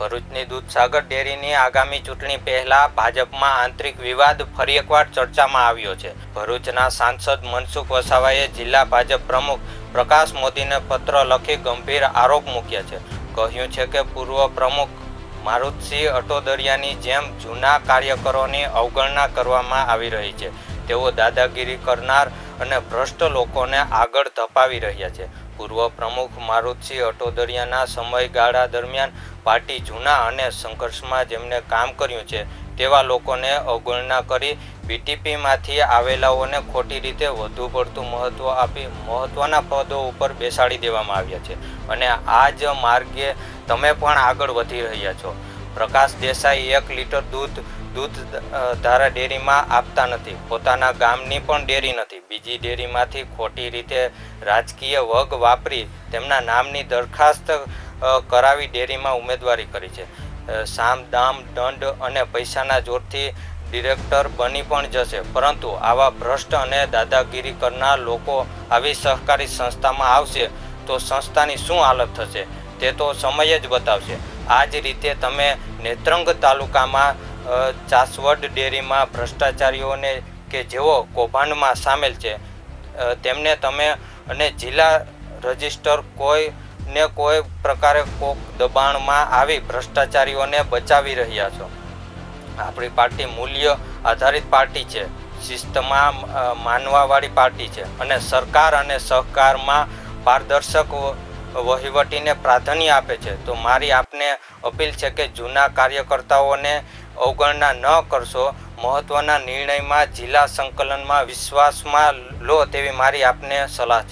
ભરૂચની દૂધસાગર ડેરીની આગામી ચૂંટણી પહેલા ભાજપમાં આંતરિક વિવાદ ફરી એકવાર ચર્ચામાં આવ્યો છે. ભરૂચના સાંસદ મનસુખ વસાવાએ જિલ્લા ભાજપ પ્રમુખ પ્રકાશ મોદીને પત્ર લખી ગંભીર આરોપ મૂક્યા છે. કહ્યું છે કે પૂર્વ પ્રમુખ મારુતસિંહ અટોદરિયાની જેમ જૂના કાર્યકરોની અવગણના કરવામાં આવી રહી છે. તેઓ દાદાગીરી કરનાર અને ભ્રષ્ટ લોકોને આગળ ધપાવી રહ્યા છે. પૂર્વ પ્રમુખ મારુતસિંહ અટોદરિયાના સમયગાળા દરમિયાન પાર્ટી જૂના અને સંઘર્ષમાં જેમને કામ કર્યું છે, તેવા લોકોને અવગણના કરી બીટીપીમાંથી આવેલાઓને ખોટી રીતે વધુ પડતું મહત્ત્વ આપી મહત્ત્વના પદો ઉપર બેસાડી દેવામાં આવ્યા છે. અને આ જ માર્ગે તમે પણ આગળ વધી રહ્યા છો. પ્રકાશ દેસાઈ એક લીટર દૂધ દૂધ ધારા ડેરીમાં આપતા નથી. પોતાના ગામની પણ ડેરી નથી. બીજી ડેરીમાંથી ખોટી રીતે રાજકીય વગ વાપરી તેમના નામની દરખાસ્ત કરાવી ડેરીમાં ઉમેદવારી કરી છે. સામ, દામ, દંડ અને પૈસાના જોરથી ડિરેક્ટર બની પણ જશે. પરંતુ આવા ભ્રષ્ટ અને દાદાગીરી કરનાર લોકો આવી સહકારી સંસ્થામાં આવશે તો સંસ્થાની શું હાલત થશે તે તો સમય જ બતાવશે. આ જ રીતે તમે નેત્રંગ તાલુકામાં ચાસવડ ડેરીમાં ભ્રષ્ટાચારીઓને કે જેઓ કૌભાંડમાં સામેલ છે તેમને તમે અને જિલ્લા રજિસ્ટર કોઈ ને કોઈ પ્રકારે કોક દબાણમાં આવી ભ્રષ્ટાચારીઓને બચાવી રહ્યા છો. આપણી પાર્ટી મૂલ્ય આધારિત પાર્ટી છે, શિસ્તમાં માનવાવાળી પાર્ટી છે અને સરકાર અને સહકારમાં પારદર્શક વહીવટીને પ્રાધાન્ય આપે છે. તો મારી આપને અપીલ છે કે જૂના કાર્યકર્તાઓને અવગણના ન કરશો. મહત્ત્વના નિર્ણયમાં જિલ્લા સંકલનમાં વિશ્વાસમાં લો તેવી મારી આપને સલાહ છે.